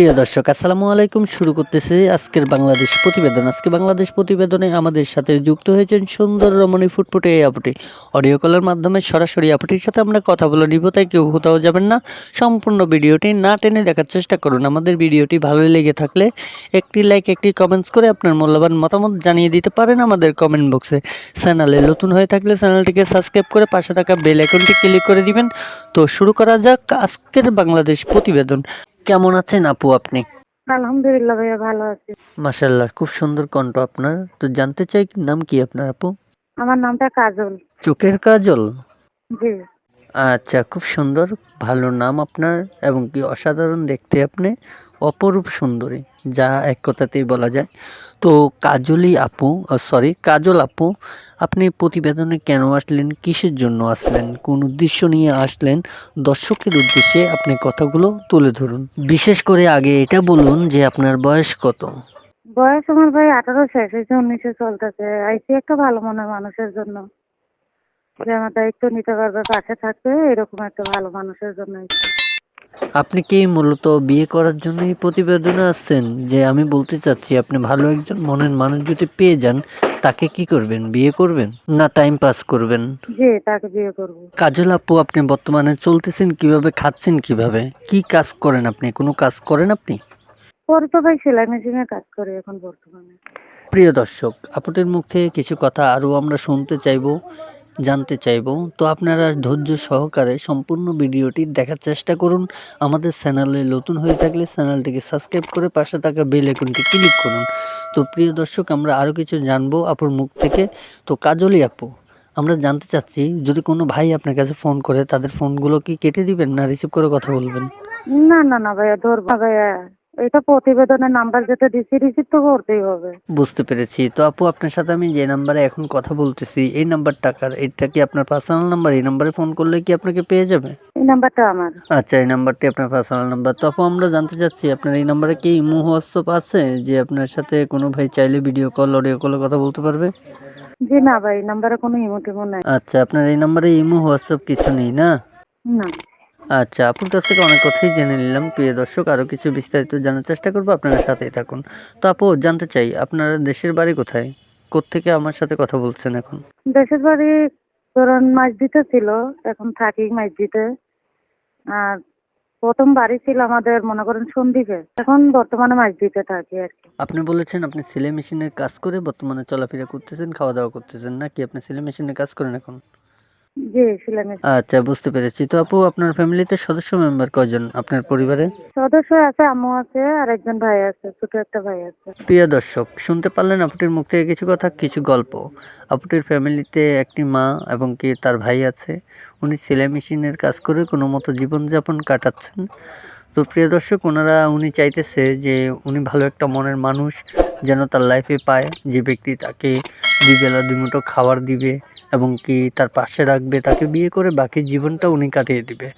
প্রিয় দর্শক, আসসালামু আলাইকুম। শুরু করতেছি আজকের বাংলাদেশ প্রতিবেদন। আজকে বাংলাদেশ প্রতিবেদনে আমাদের সাথে যুক্ত হয়েছেন সুন্দর রমণী ফুটফুটে এই আপুটি। অডিও কলের মাধ্যমে সরাসরি আপুটির সাথে আমরা কথা বলে নিব, তাই কেউ কোথাও যাবেন না। সম্পূর্ণ ভিডিওটি না টেনে দেখার চেষ্টা করুন। আমাদের ভিডিওটি ভালো লেগে থাকলে একটি লাইক, একটি কমেন্টস করে আপনার মূল্যবান মতামত জানিয়ে দিতে পারেন আমাদের কমেন্ট বক্সে চ্যানেলে নতুন হয়ে থাকলে চ্যানেলটিকে সাবস্ক্রাইব করে পাশে থাকা বেল আইকনটি ক্লিক করে দিবেন। তো শুরু করা যাক আজকের বাংলাদেশ প্রতিবেদন। কেমন আছেন আপু আপনি? আলহামদুলিল্লাহ ভাইয়া ভালো আছি। মাশাল্লাহ খুব সুন্দর কণ্ঠ আপনার। তো জানতে চাই নাম কি আপনার আপু? আমার নামটা কাজল। চোখের কাজল? জি। আচ্ছা খুব সুন্দর, ভালো নাম আপনার এবং কি অসাধারণ দেখতে আপনি, অপরূপ সুন্দরী, যা এক কথাতেই বলা যায়। তো কাজলি আপু সরি কাজল আপু, আপনি প্রতিবেদনে কেন আসলেন, কিসের জন্য আসলেন, কোন উদ্দেশ্য নিয়ে আসলেন, দর্শকের উদ্দেশ্যে আপনি কথাগুলো তুলে ধরুন। বিশেষ করে আগে এটা বলুন যে আপনার বয়স কত? বয়স আমার ভাই আঠারো শেষ হয়েছে উনিশে চলতেছে, আইসি একটা ভালো মনের মানুষের জন্য। যে আমার দায়িত্ব নিতে পারবে পাশে থাকবে এরকম একটা ভালো মানুষের জন্য আপনি কি মূলত বিয়ে করার জন্য এই প্রতিবেদনে আসছেন? যে আমি বলতে চাচ্ছি আপনি ভালো একজন মনের মানুষ যদি পেয়ে যান তাকে কি করবেন? বিয়ে করবেন? না টাইম পাস করবেন? জি তাকে বিয়ে করব। কাজল আপু আপনি বর্তমানে চলতেছেন কীভাবে খাচ্ছেন কীভাবে? কি কাজ করেন আপনি? কোনো কাজ করেন আপনি? পরে তো ভাই সেলাই মেশিনে কাজ করি এখন বর্তমানে। প্রিয় দর্শক আপুটির মুখ থেকে কিছু কথা আরও আমরা শুনতে চাইব। জানতে চাইব। তো আপনারা ধৈর্য সহকারে সম্পূর্ণ ভিডিওটি দেখার চেষ্টা করুন। আমাদের চ্যানেলে নতুন হয়ে থাকলে চ্যানেলটিকে সাবস্ক্রাইব করে পাশে থাকা বেল আইকনটি ক্লিক করুন। তো প্রিয় দর্শক, আমরা আরও কিছু জানব আপুর মুখ থেকে। তো কাজলি আপু, আমরা জানতে চাচ্ছি, যদি কোনো ভাই আপনার কাছে ফোন করে, তাদের ফোনগুলো কি কেটে দিবেন না রিসিভ করে কথা বলবেন? না না না ভাইয়া, ধরবো ভাইয়া। এটা প্রতিবেদনের নাম্বার যেটা দিছি রিসিভ তো করতেই হবে। বুঝতে পেরেছি। তো আপু আপনার সাথে আমি যে নাম্বারে এখন কথা বলতেছি এই নাম্বার টাকার এটা কি আপনার পার্সোনাল নাম্বার এই নাম্বারে ফোন করলে কি আপনাকে পেয়ে যাবে? এই নাম্বারটা আমার। আচ্ছা এই নাম্বারটি আপনার পার্সোনাল নাম্বার তো আপু আমরা জানতে চাচ্ছি আপনার এই নাম্বারে কি ইমো হোয়াটসঅ্যাপ আছে? যে আপনার সাথে কোনো ভাই চাইলে ভিডিও কল অডিও কলে কথা বলতে পারবে? জি না ভাই নাম্বারে কোনো ইমো টিমো নাই। আচ্ছা আপনার এই নাম্বারে ইমো হোয়াটসঅ্যাপ কিছু নেই না? না। আচ্ছা আপনার কাছ থেকে অনেক কথাই জেনে নিলাম। প্রিয় দর্শক আরও কিছু বিস্তারিত জানার চেষ্টা করব আপনারা সাথেই থাকুন। তো আপু জানতে চাই আপনার দেশের বাড়ি কোথায়? কোত্থেকে আমার সাথে কথা বলছেন এখন? দেশের বাড়ি ধরুন মাঝদিতে ছিল এখন থাকি মাঝদিতে আর প্রথম বাড়ি ছিল আমাদের মনে করেন সন্দ্বীপে। এখন বর্তমানে মাঝদিতে থাকি আর কি। আপনি বলেছেন আপনি সেলাই মেশিনের কাজ করে বর্তমানে চলাফেরা করতেছেন খাওয়া দাওয়া করতেছেন। নাকি আপনি সেলাই মেশিনের কাজ করেন এখন? জি আচ্ছা বুঝতে পেরেছি। তো আপু আপনার ফ্যামিলিতে সদস্য মেম্বার কজন আপনার পরিবারে? সদস্য আছে আম্মু আছে আর একজন ভাই আছে ছোট একটা ভাই আছে। প্রিয় দর্শক শুনতে পারলেন আপুটির মুখ থেকে কিছু কথা কিছু গল্প। আপুটির ফ্যামিলিতে একটি মা এবং কি তার ভাই আছে। উনি সেলাই মেশিনের কাজ করে কোনো মতো জীবনযাপন কাটাচ্ছেন। তো প্রিয় দর্শক ওনারা উনি চাইতেছে যে উনি ভালো একটা মনের মানুষ যেন তার লাইফে পায় যে ব্যক্তি তাকে দুই বেলা দুই মুঠো খাবার দিবে এবং কি তার পাশে রাখবে, তাকে বিয়ে করে বাকি জীবনটা উনি কাটিয়ে দিবে।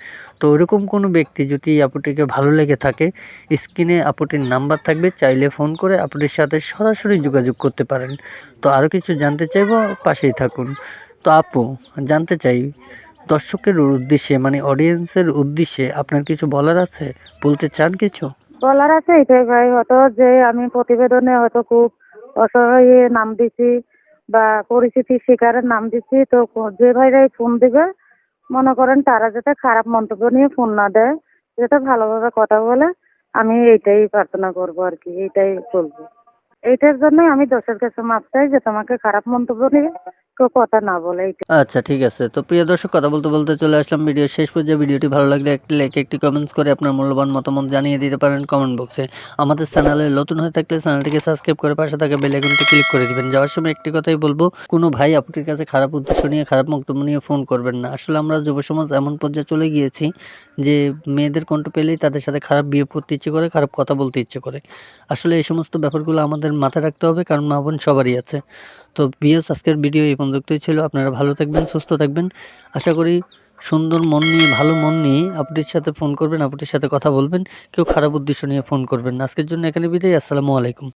তো ওরকম কোনো ব্যক্তি যদি আপুটিকে ভালো লেগে থাকে, স্ক্রিনে আপুটির নাম্বার থাকবে, চাইলে ফোন করে আপুটির সাথে সরাসরি যোগাযোগ করতে পারেন। তো আরও কিছু জানতে চাইব, পাশেই থাকুন। তো আপু, জানতে চাই, দর্শকের উদ্দেশ্যে মানে অডিয়েন্সের উদ্দেশ্যে আপনার কিছু বলার আছে? বলতে চান কিছু? বলার আছে এটাই ভাই, হয়তো যে আমি প্রতিবেদনে হয়তো খুব অসহায় হয়ে নাম দিছি বা পরিচিতি শিকারে নাম দিচ্ছি তো যে ভাইরাই ফোন দিবে, মনে করেন তারা যাতে খারাপ মন্তব্য নিয়ে ফোন না দেয়, যাতে ভালোভাবে কথা বলে, আমি এইটাই প্রার্থনা করব আর কি, এইটাই বলব। এইটার জন্যই আমি দোষের কাছে মাপ চাই যে তোমাকে খারাপ মন্তব্য নিয়ে কেউ কথা না বলে। আচ্ছা ঠিক আছে। তো প্রিয় দর্শক, কথা বলতে বলতে চলে আসলাম ভিডিও শেষ পর্যায়ে। ভিডিওটি ভালো লাগলে একটি লাইক একটি কমেন্টস করে আপনার মূল্যবান মতামত জানিয়ে দিতে পারেন কমেন্ট বক্সে আমাদের চ্যানেলে নতুন হয়ে থাকলে চ্যানেলটিকে সাবস্ক্রাইব করে পাশে থাকা বেল আইকনটি ক্লিক করে দিবেন। যাওয়ার সময় একটি কথাই বলব, কোনো ভাই আপনার কাছে খারাপ উদ্দেশ্য নিয়ে, খারাপ মন্তব্য নিয়ে ফোন করবেন না। আসলে আমরা যুব সমাজ এমন পর্যায়ে চলে গিয়েছি যে মেয়েদের কণ্ঠ পেলেই তাদের সাথে খারাপ বিয়ে করতে ইচ্ছে করে, খারাপ কথা বলতে ইচ্ছে করে। আসলে এই সমস্ত ব্যাপারগুলো আমাদের মাথায় রাখতে হবে, কারণ মা বোন সবারই আছে। তো বিএস আজকের ভিডিও এই পর্যন্তই ছিল। আপনারা ভালো থাকবেন, সুস্থ থাকবেন। আশা করি সুন্দর মন নিয়ে, ভালো মন নিয়ে আপনির সাথে ফোন করবেন আপনির সাথে কথা বলবেন, কেউ খারাপ উদ্দেশ্য নিয়ে ফোন করবেন আজকের জন্য এখানে বিদায়, আসসালামু আলাইকুম।